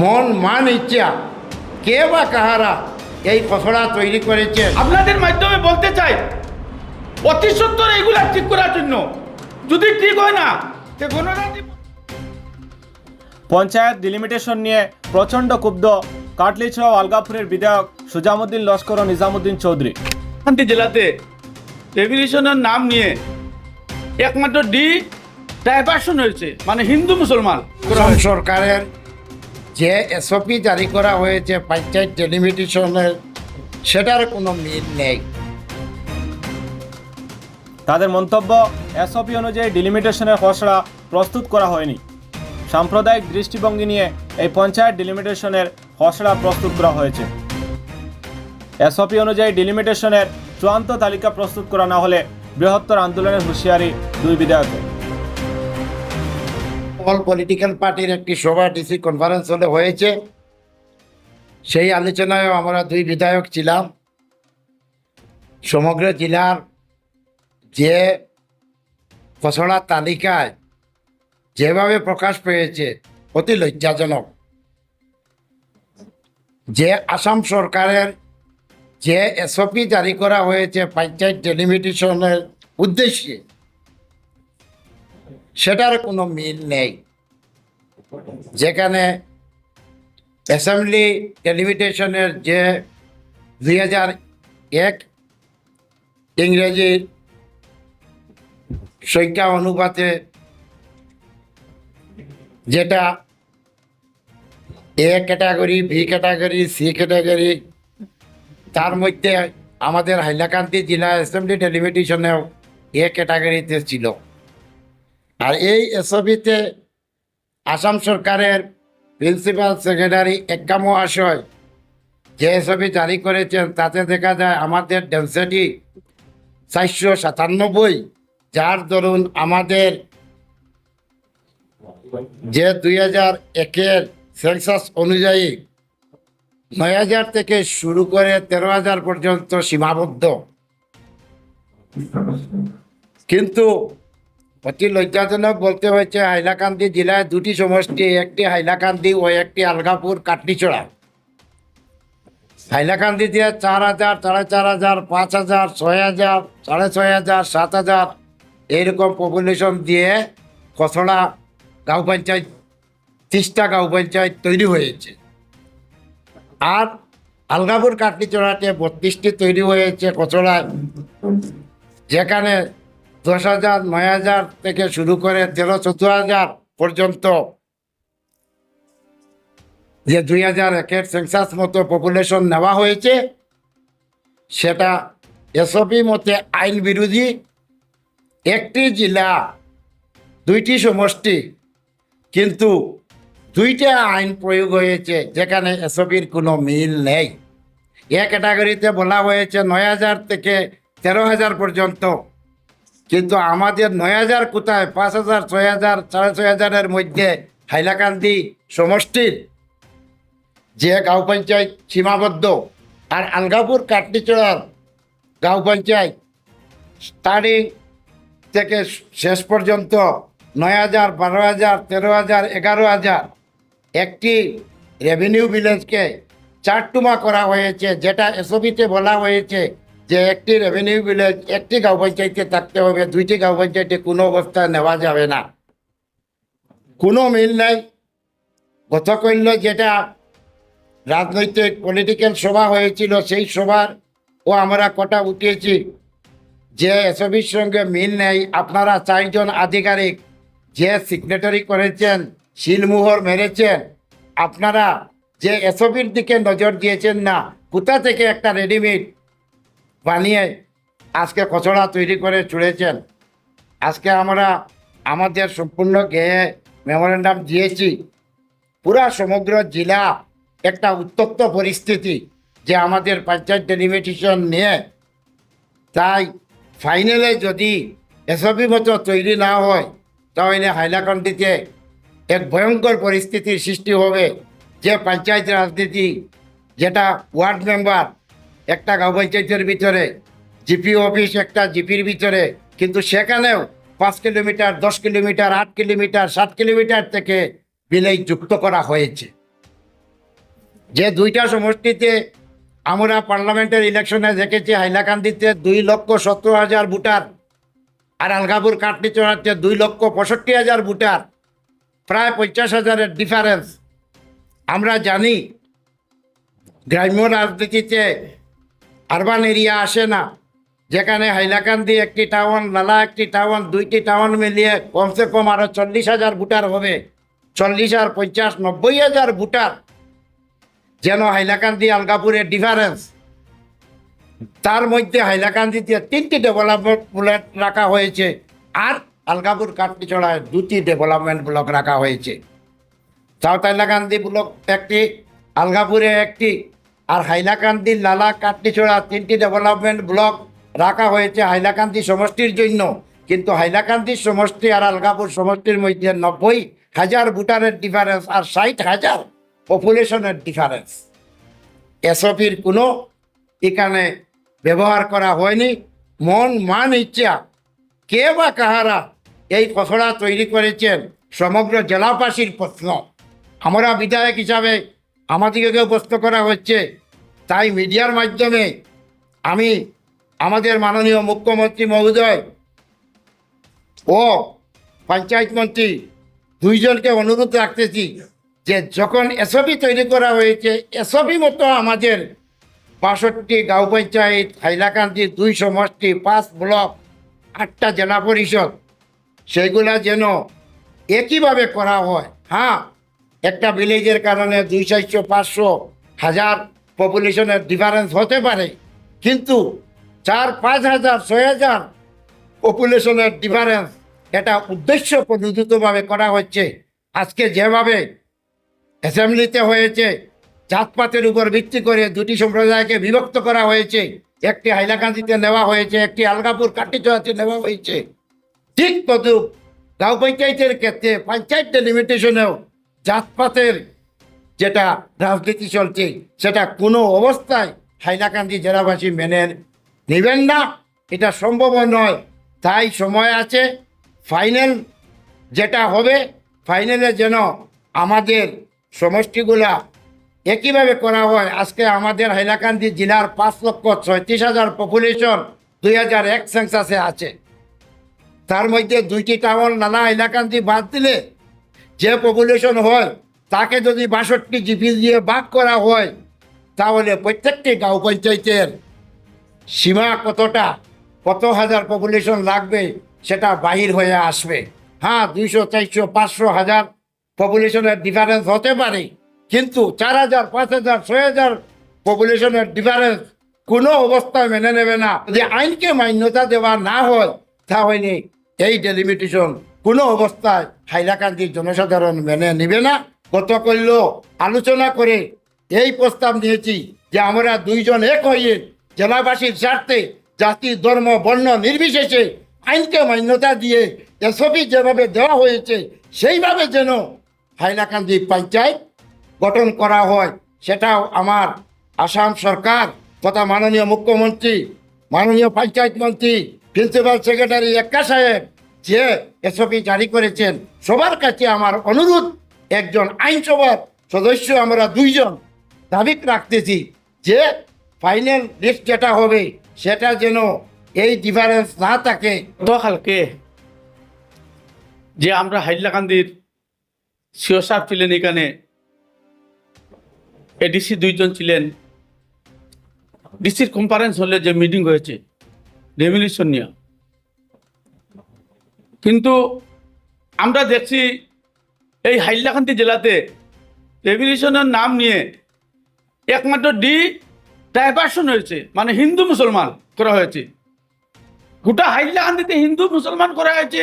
মন মান ইচ্ছা কে বা কাহারা এই খসড়া তৈরি করেছে আপনাদের মাধ্যমে বলতে চাই অতি সত্তর এইগুলা ঠিক করার জন্য। যদি ঠিক হয় না তে পঞ্চায়েত ডিলিমিটেশন নিয়ে প্রচণ্ড ক্ষুব্ধ কাটলিছড়া ও আলগাপুরের বিধায়ক সুজামুদ্দিন লস্কর ও নিজামুদ্দিন চৌধুরী। শান্তি জেলাতে রেভিলিউশনের নাম নিয়ে একমাত্র ডি ডাইভার্সন হয়েছে মানে হিন্দু মুসলমান। সরকারের যে এসওপি জারি করা হয়েছে পঞ্চায়েত টেলিমিটেশনের সেটার কোনো মিল নেই। তাদের মন্তব্য এসওপি অনুযায়ী ডিলিমিটেশনের খসড়া প্রস্তুত করা হয়নি। সাম্প্রদায়িক দৃষ্টিভঙ্গি নিয়ে এই পঞ্চায়েত ডিলিমিটেশনের খসড়া প্রস্তুত করা হয়েছে। এসওপি অনুযায়ী ডিলিমিটেশনের চূড়ান্ত তালিকা প্রস্তুত করা না হলে বৃহত্তর আন্দোলনের হুঁশিয়ারি দুই বিধায়কের। অল পলিটিক্যাল পার্টির একটি সভা ডিসি কনফারেন্স হলে হয়েছে। সেই আলোচনায় আমরা দুই বিধায়ক ছিলাম। সমগ্র জেলার যে খসড়া তালিকায় যেভাবে প্রকাশ পেয়েছে, অতি লজ্জাজনক। যে আসাম সরকারের যে এসওপি জারি করা হয়েছে পঞ্চায়েত ডেলিমিটেশনের উদ্দেশ্যে সেটার কোনো মিল নেই। যেখানে অ্যাসেম্বলি টেলিমিটেশনের যে দুই হাজার এক ইংরেজি সংখ্যা অনুপাতে যেটা A category, B category, C category, তার মধ্যে আমাদের হাইলাকান্দি জেলা অ্যাসেম্বলি ডেলিমিটেশনেও এ ক্যাটাগরিতে ছিল। আর এই এসবিতে আসাম সরকারের প্রিন্সিপাল সেক্রেটারি এক্কা মহাশয় যে এসবি জারি করেছেন, তাতে দেখা যায় আমাদের ডেন্সিটি চারশো সাতানব্বই, যার দরুন আমাদের যে দুই হাজার একের সেন্সাস অনুযায়ী নয় হাজার থেকে শুরু করে তেরো হাজার পর্যন্ত সীমাবদ্ধ। কিন্তু অতি লজ্জাজনক বলতে হয়েছে হাইলাকান্দি জেলায় দুটি সমষ্টি, একটি হাইলাকান্দি ও একটি আলগাপুর কাটলিচড়া হাইলাকান্দিতে চার হাজার, সাড়ে চার হাজার, পাঁচ হাজার, ছয় হাজার, সাড়ে ছয় হাজার, সাত হাজার এইরকম পপুলেশন দিয়ে খসড়া গাঁও পঞ্চায়েত তিরিশটা গাঁও পঞ্চায়েত তৈরি হয়েছে। আর আলগাপুর কাটলিচড়াতে বত্রিশটি তৈরি হয়েছে খসড়া। যেখানে দশ হাজার নয় হাজার থেকে শুরু করে তেরো চোদ্দ হাজার পর্যন্ত যে দুই হাজার একের সেন্সাস মতো পপুলেশন নেওয়া হয়েছে, সেটা এসপি মতে আইন বিরোধী। একটি জেলা, দুইটি সমষ্টি, কিন্তু দুইটা আইন প্রয়োগ হয়েছে, যেখানে এসপির কোনো মিল নেই। এ ক্যাটাগরিতে বলা হয়েছে নয় হাজার থেকে তেরো হাজার পর্যন্ত কিন্তু আমাদের নয় হাজার কোথায়? পাঁচ হাজার, ছয় হাজার, সাড়ে ছয় হাজারের মধ্যে হাইলাকান্দি সমষ্টির যে গাঁও পঞ্চায়েত সীমাবদ্ধ আর আলগাপুর কাটলিচড়ার গাঁও পঞ্চায়েত স্টার্টিং থেকে শেষ পর্যন্ত নয় হাজার, বারো হাজার, তেরো হাজার, এগারো হাজার একটি রেভিনিউ ভিলেজকে চারটুমা করা হয়েছে, যেটা এসবিতে বলা হয়েছে। যে একটি রেভিনিউ ভিলেজ একটি গাঁও পঞ্চায়েতে থাকতে হবে, দুইটি গাঁও পঞ্চায়েতে কোনো অবস্থায় নেওয়া যাবে না। কোনো মিল নাই। গতকল্য যেটা রাজনৈতিক পলিটিক্যাল সভা হয়েছিল, সেই সভার ও আমরা কটা উঠিয়েছি যে এসবির সঙ্গে মিল নেই। আপনারা চারজন আধিকারিক যে সিগনেটারি করেছেন, শিলমোহর মেরেছেন, আপনারা যে এসবির দিকে নজর দিয়েছেন না, কোথা থেকে একটা রেডিমেড বানিয়ে আজকে কচড়া তৈরি করে চুড়েছেন আজকে আমরা আমাদের সম্পূর্ণ গেয়ে মেমোরেন্ডাম দিয়েছি। পুরা সমগ্র জেলা একটা উত্তপ্ত পরিস্থিতি যে আমাদের পঞ্চায়েত ডেলিমিটেশন নিয়ে। তাই ফাইনালে যদি এসবই মতো তৈরি না হয়, তাহলে হাইলাকান্দিতে এক ভয়ঙ্কর পরিস্থিতির সৃষ্টি হবে। যে পঞ্চায়েত রাজনীতি যেটা ওয়ার্ড মেম্বার একটা গাঁও পঞ্চায়েতের ভিতরে জিপি অফিস একটা জিপির ভিতরে, কিন্তু সেখানেও পাঁচ কিলোমিটার, দশ কিলোমিটার, আট কিলোমিটার, সাত কিলোমিটার থেকে বিলেই যুক্ত করা হয়েছে। যে দুইটা সমষ্টিতে আমরা পার্লামেন্টের ইলেকশনে দেখেছি, হাইলাকান্দিতে দুই লক্ষ সতেরো হাজার ভোটার, আর আলগাপুর কাটলি চড়াচ্ছে দুই লক্ষ পঁয়ষট্টি হাজার ভোটার, প্রায় পঞ্চাশ হাজারের ডিফারেন্স আমরা জানি, গ্রাম্য রাজনীতিতে আরবান এরিয়া আসে না। যেখানে হাইলাকান্দি একটি টাউন লালা একটি টাউন, দুইটি টাউন মিলিয়ে কমসে কম আরও চল্লিশ হাজার ভোটার হবে। চল্লিশ আর পঞ্চাশ, নব্বই হাজার ভোটার। যেন হাইলাকান্দি আলগাপুরের ডিফারেন্স তার মধ্যে হাইলাকান্দিতে তিনটি ডেভেলপমেন্ট ব্লক রাখা হয়েছে আর আলগাপুর কাটলিচড়ায় দুটি ডেভেলপমেন্ট ব্লক রাখা হয়েছে। সাউথ হাইলাকান্দি ব্লক একটি, আলগাপুরে একটি। আর হাইলাকান্দি লালা কাটলিছড়া তিনটি ডেভেলপমেন্ট ব্লক রাখা হয়েছে হাইলাকান্দি সমষ্টির জন্য। কিন্তু হাইলাকান্দি সমষ্টি আর আলগাপুর সমষ্টির মধ্যে নব্বই হাজার ভোটারের ডিফারেন্স আর ষাট হাজার পপুলেশনের ডিফারেন্স এসপির কোনো এখানে ব্যবহার করা হয়নি। মন মান ইচ্ছা, কে বা কাহারা এই খসড়া তৈরি করেছেন সমগ্র জেলাবাসীর প্রশ্ন। আমরা বিধায়ক হিসাবে আমাদেরকেও প্রশ্ন করা হচ্ছে তাই মিডিয়ার মাধ্যমে আমি আমাদের মাননীয় মুখ্যমন্ত্রী মহোদয় ও পঞ্চায়েত মন্ত্রী দুইজনকে অনুরোধ রাখতেছি যে যখন এসপি তৈরি করা হয়েছে এসপি মতো আমাদের বাষট্টি গাঁও পঞ্চায়েত, হাইলাকান্দি, দুই সমষ্টি, পাঁচ ব্লক, আটটা জেলা পরিষদ, সেগুলা যেন একইভাবে করা হয়। হ্যাঁ একটা ভিলেজের কারণে দুই চারশো, পাঁচশো, হাজার পপুলেশনের ডিফারেন্স হতে পারে, কিন্তু চার, পাঁচ হাজার, ছয় হাজার পপুলেশনের ডিফারেন্স এটা উদ্দেশ্য প্রণোদিতভাবে করা হচ্ছে। আজকে যেভাবে অ্যাসেম্বলিতে হয়েছে, জাতপাতের উপর ভিত্তি করে দুটি সম্প্রদায়কে বিভক্ত করা হয়েছে, একটি হাইলাকান্দিতে নেওয়া হয়েছে, একটি আলগাপুর কাটিচড়াতে নেওয়া হয়েছে। ঠিক তদ্রুপ গাঁও পঞ্চায়েতের ক্ষেত্রে পঞ্চায়েত ডেলিমিটেশনেও জাতপাতের যেটা রাজনীতি চলছে, সেটা কোনো অবস্থায় হাইলাকান্দি জেলাবাসী মেনে নেবেন না। এটা সম্ভব নয়। তাই সময় আছে, ফাইনাল যেটা হবে, ফাইনালে যেন আমাদের সমষ্টিগুলা একইভাবে করা হয়। আজকে আমাদের হাইলাকান্দি জেলার পাঁচ লক্ষ ছয়ত্রিশ হাজার পপুলেশন দুই হাজার এক সেন্সাসে আছে। তার মধ্যে দুইটি টাউন নানা হাইলাকান্দি বাদ দিলে যে পপুলেশন হয় তাকে যদি বাষট্টি জিপি দিয়ে ভাগ করা হয়, তাহলে প্রত্যেকটি গাঁও পঞ্চায়েতের সীমা কতটা, কত হাজার পপুলেশন লাগবে, সেটা বাহির হয়ে আসবে। হ্যাঁ দুইশো, চারশো, পাঁচশো হাজার পপুলেশনের ডিফারেন্স হতে পারে, কিন্তু চার হাজার, পাঁচ হাজার, ছয় হাজার পপুলেশনের ডিফারেন্স কোনো অবস্থায় মেনে নেবে না। যদি আইনকে মান্যতা দেওয়া না হয়, তাহলে এই ডেলিমিটেশন কোনো অবস্থায় হাইলাকান্দির জনসাধারণ মেনে নেবে না। গতকল্য আলোচনা করে এই প্রস্তাব নিয়েছি যে আমরা দুইজন এক হয়ে জেলাবাসীর স্বার্থে জাতি, ধর্ম, বর্ণ নির্বিশেষে আইনকে মান্যতা দিয়ে এসপি যেভাবে দেওয়া হয়েছে, সেইভাবে যেন হাইলাকান্দি পঞ্চায়েত গঠন করা হয়, সেটাও আমার আসাম সরকার তথা মাননীয় মুখ্যমন্ত্রী, মাননীয় পঞ্চায়েত মন্ত্রী, প্রিন্সিপাল সেক্রেটারি এক্কা সাহেব যে এসপি জারি করেছেন, সবার কাছে আমার অনুরোধ একজন আইনসভার সদস্য আমরা দুইজন দাবি রাখতেছি যে ফাইনাল লিস্ট যেটা হবে, সেটা যেন এই ডিফারেন্স না থাকে। গতকালকে যে আমরা হাইলাকান্দির সিও সাহেব ছিলেন এখানে এডিসি দুইজন ছিলেন। ডিসির কনফারেন্স হলে যে মিটিং হয়েছে রেভলিউশন নিয়ে। কিন্তু আমরা দেখছি এই হাইলাকান্দি জেলাতে রেভলিউশনের নাম নিয়ে একমাত্র ডি ডাইভার্সন হয়েছে মানে হিন্দু মুসলমান করা হয়েছে। গোটা হাইলাকান্দিতে হিন্দু মুসলমান করা হয়েছে।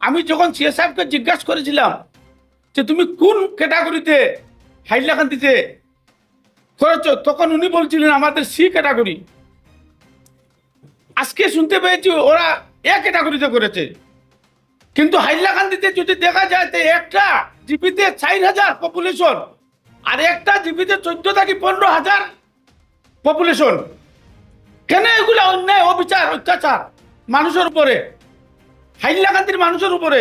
আমি যখন সিএ সাহেবকে জিজ্ঞাসা করেছিলাম যে তুমি কোন ক্যাটাগরিতে হাইলাকান্দিতে করেছ, তখন উনি বলছিলেন আমাদের সি ক্যাটাগরি। আজকে শুনতে পেয়েছি ওরা এ ক্যাটাগরিতে করেছে। কিন্তু হাইলাকান্দিতে যদি দেখা যায় যে একটা জিপিতে চার হাজার পপুলেশন আর একটা জিপিতে চোদ্দ থেকে পনেরো হাজার পপুলেশন কেন এগুলা অন্যায়, অবিচার, অত্যাচার মানুষের উপরে? হাইলাকান্দির মানুষের উপরে।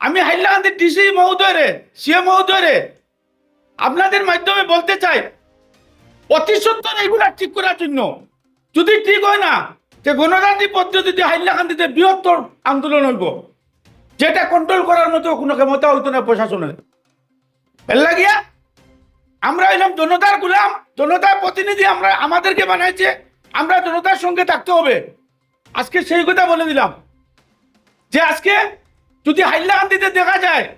আমি হাইলাকান্দির ডিসি মহোদয় রে সিএম মহোদয় রে আপনাদের মাধ্যমে বলতে চাই, অতি সত্তর এইগুলা ঠিক করার জন্য। যদি ঠিক হয় না, যে গণতান্ত্রিক পদ্ধতিতে হাইলাকান্দিতে বৃহত্তর আন্দোলন হইব। যেটা কন্ট্রোল করার মতো কোনো ক্ষমতা হইতো না প্রশাসনের। লাগিয়া? আমরা এলাম জনতার গুলাম, জনতার প্রতিনিধি আমরা, আমাদেরকে বানাইছে, আমরা জনতার সঙ্গে থাকতে হবে। আজকে সেই কথা বলে দিলাম। যে আজকে যদি হাইলাকান্দিতে দেখা যায়,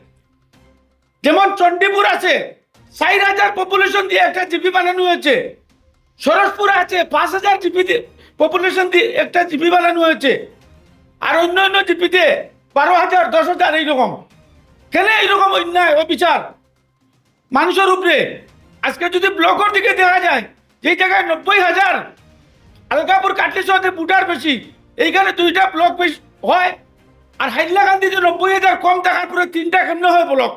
যেমন চণ্ডীপুর আছে ষাট হাজার পপুলেশন দিয়ে একটা জিপি বানানো হয়েছে। সরসপুর আছে, পাঁচ হাজার জিপি পপুলেশন দিয়ে একটা জিপি বানানো হয়েছে। আর অন্য অন্য জিপিতে বারো হাজার, দশ হাজার এইরকম। কেন এইরকম অন্যায় অবিচার মানুষের উপরে। আজকে যদি ব্লকের দিকে দেখা যায়, যেই জায়গায় নব্বই হাজার আলগাপুর কাটলি শহরে বুটার বেশি, এইখানে দুইটা ব্লক বেশি হয়। আর হাইলা গান্ধী হাইলাকান্দিতে নব্বই হাজার কম দেখার পরে তিনটা কেমন হয় ব্লক?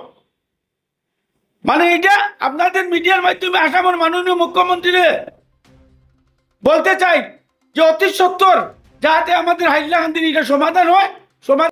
মানে এটা আপনাদের মিডিয়ার মাধ্যমে আসামের মাননীয় মুখ্যমন্ত্রী বলতে চাই যে অতি সত্তর, যাতে আমাদের হাইলাকান্দির এটা সমাধান হয়, সমাধান